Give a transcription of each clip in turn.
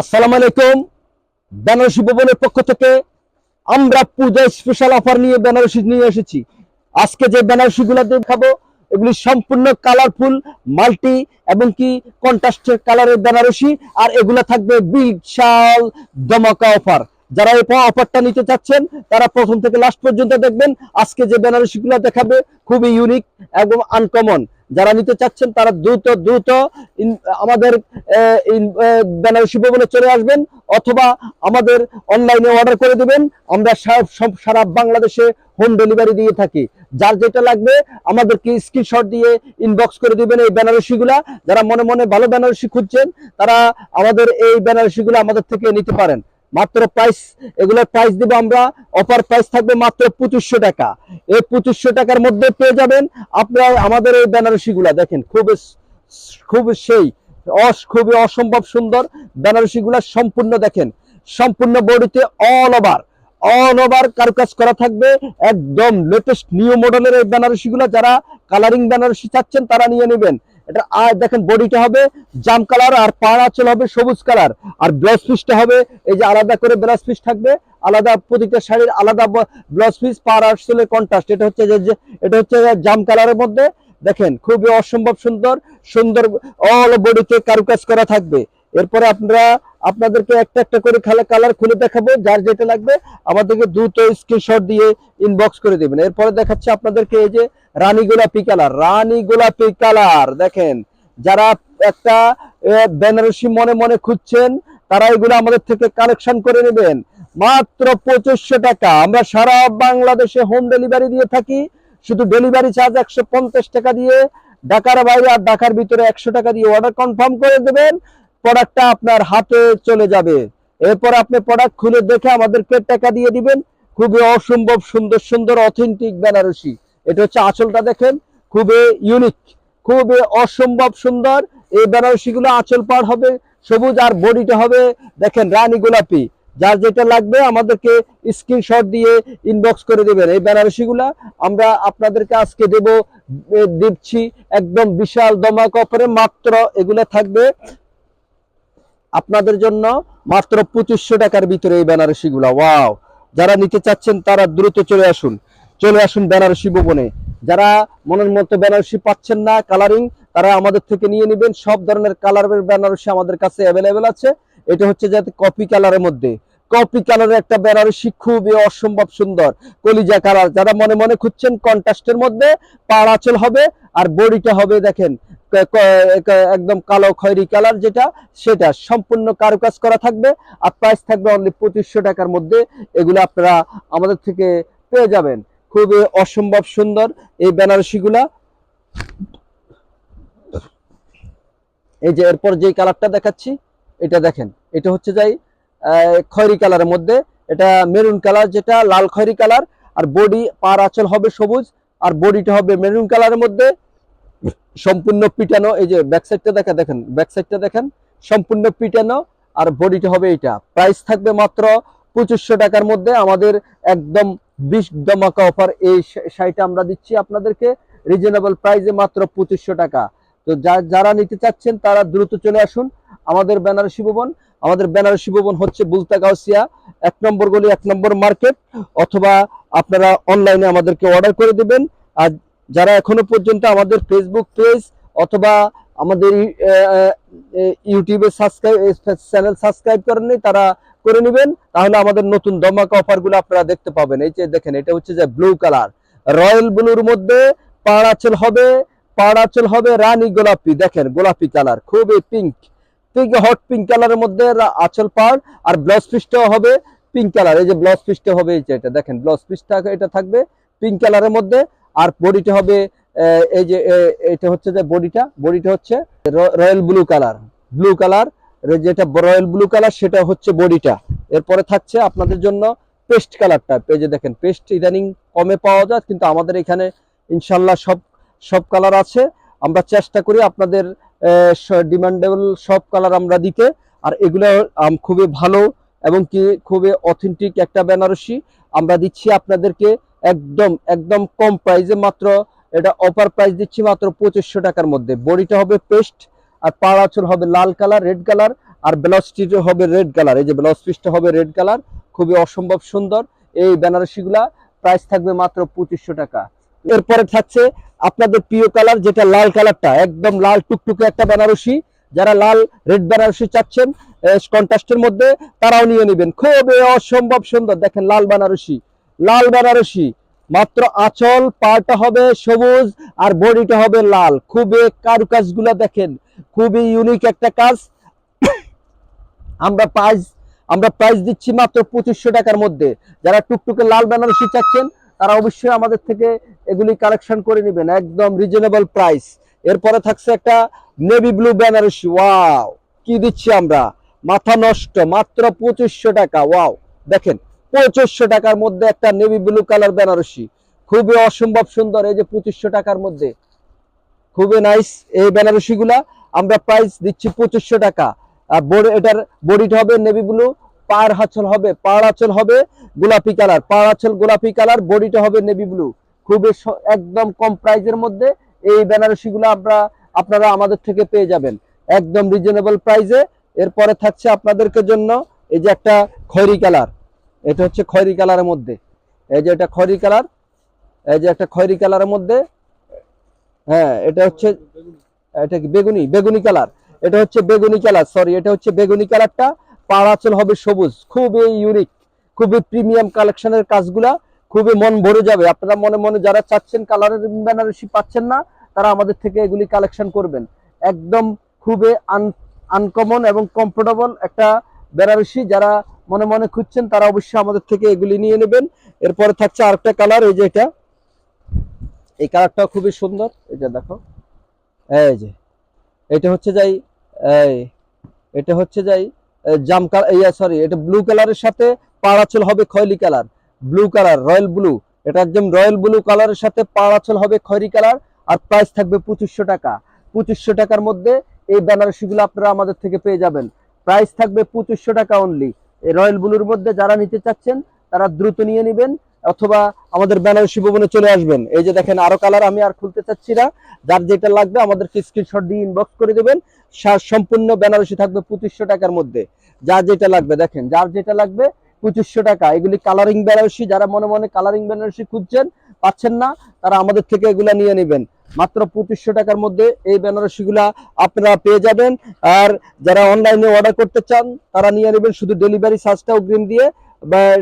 আসসালামু আলাইকুম। বেনারসি ভবনের পক্ষ থেকে আমরা পূজা স্পেশাল অফার নিয়ে বেনারসি নিয়ে এসেছি। আজকে যে বেনারসি গুলা দেখাবো, এগুলি সম্পূর্ণ কালারফুল মাল্টি এবং কি কন্ট্রাস্টের কালারের বেনারসি, আর এগুলা থাকবে বিশাল দমকা অফার যারা এই অফারটা নিতে চাচ্ছেন, তারা প্রথম থেকে লাস্ট পর্যন্ত দেখবেন, আজকে যে বেনারসি গুলা দেখাবে, খুবই ইউনিক এবং আনকমন যারা নিতে চাচ্ছেন তারা দ্রুত দ্রুত আমাদের বেনারসি ভবনে চলে আসবেন অথবা আমাদের অনলাইনে অর্ডার করে দিবেন। আমরা সব সারা বাংলাদেশে হোম ডেলিভারি দিয়ে থাকি। যার যেটা লাগবে আমাদেরকে স্ক্রিনশট দিয়ে ইনবক্স করে দিবেন এই বেনারসি গুলা যারা মনে মনে ভালো বেনারসি খুঁজছেন, তারা আমাদের এই বেনারসি গুলো আমাদের থেকে নিতে পারেন। মাত্র প্রাইস এগুলোর প্রাইস দিব আমরা অফার প্রাইস থাকবে মাত্র পঁচিশশো টাকা। এই পঁচিশশো টাকার মধ্যে পেয়ে যাবেন আপনারা, আমাদের এই বেনারসি গুলা, দেখেন, খুব খুব সেই, অস, খুবই অসম্ভব সুন্দর বেনারসি গুলা সম্পূর্ণ দেখেন, সম্পূর্ণ বডিতে অল ওভার অল ওভার কারুকাজ করা থাকবে, একদম লেটেস্ট নিউ মডেলের এই বেনারসি গুলা, যারা কালারিং বেনারসি চাচ্ছেন তারা নিয়ে নেবেন। এটা আর দেখেন বডিটা হবে জাম কালার আর পাড় আঁচল হবে সবুজ কালার। আর ব্লাউজ পিসটা হবে, এই যে আলাদা করে ব্লাউজ পিস থাকবে, আলাদা প্রতিটা শাড়ির আলাদা ব্লাউজ পিস পাড় আঁচলের কন্ট্রাস্ট এটা হচ্ছে যে- এটা হচ্ছে জাম কালারের মধ্যে। দেখেন, খুবই অসম্ভব সুন্দর সুন্দর অল বডিতে কারুকাজ করা থাকবে। এরপরে আপনারা আপনাদেরকে একটা একটা করে খালা কালার খুলে দেখাবো, যার যেটা লাগবে আমাদেরকে দ্রুত স্ক্রিনশট দিয়ে ইনবক্স করে দিবেন। এরপরে দেখাচ্ছে আপনাদেরকে এই যে রানী গোলাপি কালার রানী গোলাপি কালার দেখেন। যারা একটা বেনারসি মনে মনে খুঁজছেন, তারা এগুলো আমাদের থেকে কালেকশন করে নেবেন। মাত্র পঁচিশশো টাকা। আমরা সারা বাংলাদেশে হোম ডেলিভারি দিয়ে থাকি। শুধু ডেলিভারি চার্জ একশো পঞ্চাশ টাকা দিয়ে। ঢাকার বাইরে আর ঢাকার ভিতরে একশো টাকা দিয়ে অর্ডার কনফার্ম করে দেবেন। প্রোডাক্টটা আপনার হাতে চলে যাবে। এরপর আপনি প্রোডাক্ট খুলে দেখে আমাদেরকে টাকা দিয়ে দিবেন। খুবই অসম্ভব সুন্দর সুন্দর অথেন্টিক বেনারসি। এটা হচ্ছে আঁচলটা দেখেন, খুবই ইউনিক খুবই অসম্ভব সুন্দর। এই বেনারসি গুলো আঁচল পার হবে, সবুজ আর বডিটা হবে, দেখেন, রানী গোলাপি। যার যেটা লাগবে আমাদেরকে স্ক্রিনশট দিয়ে ইনবক্স করে দেবেন। এই বেনারসি গুলা আমরা আপনাদেরকে আজকে দেব দিচ্ছি একদম বিশাল দমাক অফারে। মাত্র এগুলা থাকবে আপনাদের জন্য মাত্র পঁচিশশো টাকার ভিতরে এই বেনারসি গুলা ওয়াও! যারা নিতে চাচ্ছেন তারা দ্রুত চলে আসুন। চলে আসুন বেনারসি ভবনে। যারা মনের মতো বেনারসি পাচ্ছেন না কালারিং তারা আমাদের থেকে নিয়ে নেবেন। সব ধরনের কালারের বেনারসি আমাদের কাছে অ্যাভেলেবেল আছে। এটা হচ্ছে যাতে কপি কালারের মধ্যে। কপি কালারের একটা বেনারসি খুবই অসম্ভব সুন্দর। কলিজা কালার, যারা মনে মনে খুঁজছেন কন্ট্রাস্টের মধ্যে, পাড়াচল হবে আর বডিটা হবে দেখেন একদম কালো খয়েরি কালার যেটা, সেটা সম্পূর্ণ কারুকাজ করা থাকবে আর প্রাইস থাকবে অনলি পঁচিশশো টাকার মধ্যে। এগুলো আপনারা আমাদের থেকে পেয়ে যাবেন। খুবই অসম্ভব সুন্দর এই বেনারসিগুলা এই যে এরপর যে কালারটা দেখাচ্ছি, এটা দেখেন, এটা হচ্ছে যাই খয়েরি কালারের মধ্যে। এটা মেরুন কালার, যেটা লাল খয়রি কালার। আর বডি পার আঁচল হবে সবুজ, আর বডিটা হবে মেরুন কালারের মধ্যে। সম্পূর্ণ পিটানো, এই যে ব্যাক সাইডটা দেখা দেখেন ব্যাক সাইডটা দেখেন। সম্পূর্ণ পিটানো, আর বডিটা হবে এটা প্রাইস থাকবে মাত্র পঁচিশশো টাকার মধ্যে। আমাদের একদম বিশ দমাকা অফার এই শাড়িটা আমরা দিচ্ছি আপনাদেরকে রিজনেবল প্রাইসে মাত্র পঁচিশশো টাকা। তো যারা নিতে চাচ্ছেন, তারা দ্রুত চলে আসুন। আমাদের বেনারসি ভবন আমাদের বেনারসি ভবন হচ্ছে বুলতা গাউসিয়া, এক নম্বর গলি, এক নম্বর মার্কেট, অথবা আপনারা অনলাইনে আমাদেরকে অর্ডার করে দেবেন। আর যারা এখনও পর্যন্ত আমাদের ফেসবুক পেজ অথবা আমাদের ইউটিউবে সাবস্ক্রাইব চ্যানেল সাবস্ক্রাইব করেননি, তারা করে নেবেন। তাহলে আমাদের নতুন দমাকা অফারগুলো আপনারা দেখতে পাবেন। এই যে দেখেন, এটা হচ্ছে যে ব্লু কালার রয়্যাল ব্লুর মধ্যে পাড়াচল হবে পাড়াচল হবে রানী গোলাপি। দেখেন, গোলাপি কালার খুবই পিঙ্ক পিঙ্ক হট পিঙ্ক কালারের মধ্যে আঁচল পাড় আর ব্লাউজ পিসটাও হবে পিঙ্ক কালার এই যে ব্লাউজ পিসটা হবে এই যে এটা। দেখেন ব্লাউজ পিসটা এটা থাকবে পিঙ্ক কালারের মধ্যে। আর বডিটা হবে এই যে এটা হচ্ছে যে বডিটা বডিটা হচ্ছে royal blue colour blue colour যেটা রয়্যাল ব্লু কালার সেটা হচ্ছে বডিটা এরপরে থাকছে আপনাদের জন্য পেস্ট কালারটা পেজে দেখেন পেস্ট ইদানিং কমে পাওয়া যায়, কিন্তু আমাদের এখানে ইনশাল্লাহ সব সব কালার আছে। আমরা চেষ্টা করি আপনাদের ডিমান্ডেবল সব কালার আমরা দিতে। আর এগুলো খুবই ভালো এবং কি খুবই অথেন্টিক একটা বেনারসি। আমরা দিচ্ছি আপনাদেরকে একদম একদম কম প্রাইসে মাত্র, এটা অফার প্রাইস দিচ্ছি মাত্র পঁচিশশো টাকার মধ্যে। বডিটা হবে পেস্ট, আর পাড়াচল হবে লাল কালার রেড কালার আর ব্লাউজ ব্লাউজটি হবে রেড কালার এই যে ব্লাউজ পিসটা হবে রেড কালার খুবই অসম্ভব সুন্দর। এই বেনারসিগুলা প্রাইস থাকবে মাত্র পঁচিশশো টাকা। এরপরে থাকছে আপনাদের প্রিয় কালার, যেটা লাল কালারটা, একদম লাল টুকটুকে একটা বেনারসি। যারা লাল, রেড বেনারসি চাচ্ছেন কন্ট্রাস্টের মধ্যে, তারাও নিয়ে নেবেন। খুবই অসম্ভব সুন্দর। দেখেন, লাল বেনারসি। লাল বেনারসি। মাত্র আঁচল পাটা হবে সবুজ, আর বডিটা হবে লাল। খুবই কারুকাজগুলা দেখেন। খুবই ইউনিক একটা কাজ। আমরা প্রাইস আমরা প্রাইস দিচ্ছি মাত্র পঁচিশশো টাকার মধ্যে। যারা টুকটুকে লাল বেনারসি চাচ্ছেন তারা অবশ্যই আমাদের থেকে এগুলি কালেকশন করে নেবেন, একদম রিজনেবল প্রাইস এরপরে থাকছে একটা নেভি ব্লু বেনারসি ওয়াও কি দিচ্ছি আমরা? মাথা নষ্ট, মাত্র পঁচিশশো টাকা। ওয়াও দেখেন, পঁচিশশো টাকার মধ্যে একটা নেভি ব্লু কালার বেনারসি খুবই অসম্ভব সুন্দর, এই যে পঁচিশশো টাকার মধ্যে। খুবই নাইস এই বেনারসি গুলা। আমরা প্রাইস দিচ্ছি পঁচিশশো টাকা। আর বডি এটার বডিটা হবে নেভি ব্লু পায়ের হাঁচল হবে, পাড় আঁচল হবে গোলাপি কালার, পাড় আঁচল গোলাপি কালার, বডিটা হবে নেভি ব্লু খুবই একদম কম প্রাইজের মধ্যে এই বেনারসি গুলো আমরা, আপনারা আমাদের থেকে পেয়ে যাবেন। একদম রিজনেবল প্রাইসে এরপরে থাকছে আপনাদেরকে জন্য এই যে একটা খয়রি কালার। এটা হচ্ছে খয়রি কালারের মধ্যে। এই যে এটা খয়রি কালার, এই যে একটা খয়রি কালারের মধ্যে। হ্যাঁ এটা হচ্ছে, এটা কি বেগুনি? বেগুনি কালার। এটা হচ্ছে বেগুনি কালার সরি এটা হচ্ছে বেগুনি কালারটা। পাড়াচল হবে সবুজ, খুবই ইউনিক খুবই প্রিমিয়াম কালেকশনের কাজগুলা খুবই মন ভরে যাবে। আপনারা মনে মনে যারা চাচ্ছেন কালারের বেনারসি পাচ্ছেন না, তারা আমাদের থেকে এগুলি কালেকশন করবেন। একদম খুবই আন আনকমন এবং কমফোর্টেবল একটা বেনারসি, যারা মনে মনে খুঁজছেন তারা অবশ্যই আমাদের থেকে এগুলি নিয়ে নেবেন। এরপরে থাকছে আরেকটা কালার এই যে এটা। এই কালারটাও খুবই সুন্দর। এটা দেখো। এই যে। এটা হচ্ছে যাই, এই, এটা হচ্ছে যাই জাম ইয়া সরি এটা ব্লু কালারের সাথে পাড়াচল হবে খয়লি colour. Blue colour royal blue এটা একদম রয়্যাল ব্লু কালারের সাথে পাড়াচল হবে খয়রি কালার আর প্রাইস থাকবে পঁচিশশো টাকা। পঁচিশশো টাকার মধ্যে এই বেনারসিগুলো আপনারা আমাদের থেকে পেয়ে যাবেন। প্রাইস থাকবে পঁচিশশো টাকা অনলি এই রয়্যাল ব্লুর মধ্যে যারা নিতে চাচ্ছেন, তারা দ্রুত নিয়ে নেবেন। অথবা আমাদের বেনারসি ভবনে চলে আসবেন। এই যে দেখেন আরও কালার আমি আর খুলতে চাচ্ছি না। যার যেটা লাগবে আমাদেরকে স্ক্রিনশট দিয়ে ইনবক্স করে দেবেন। সম্পূর্ণ বেনারসি থাকবে পঁচিশশো টাকার মধ্যে। যার যেটা লাগবে, দেখেন, যার যেটা লাগবে পঁচিশশো টাকা। এগুলি কালারিং বেনারসি, যারা মনে মনে কালারিং বেনারসি খুঁজছেন, পাচ্ছেন না, তারা আমাদের থেকে এগুলা নিয়ে নেবেন। মাত্র পঁচিশশো টাকার মধ্যে এই বেনারসিগুলা আপনারা পেয়ে যাবেন। আর যারা অনলাইনে অর্ডার করতে চান, তারা নিয়ে নেবেন শুধু ডেলিভারি চার্জটা অগ্রিম দিয়ে।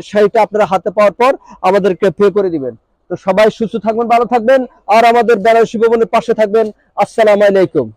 সেইটা আপনারা হাতে পাওয়ার পর আমাদেরকে পে করে দিবেন। তো সবাই সুস্থ থাকবেন, ভালো থাকবেন, আর আমাদের বেনারসি ভবনের পাশে থাকবেন। আসসালাম আলাইকুম।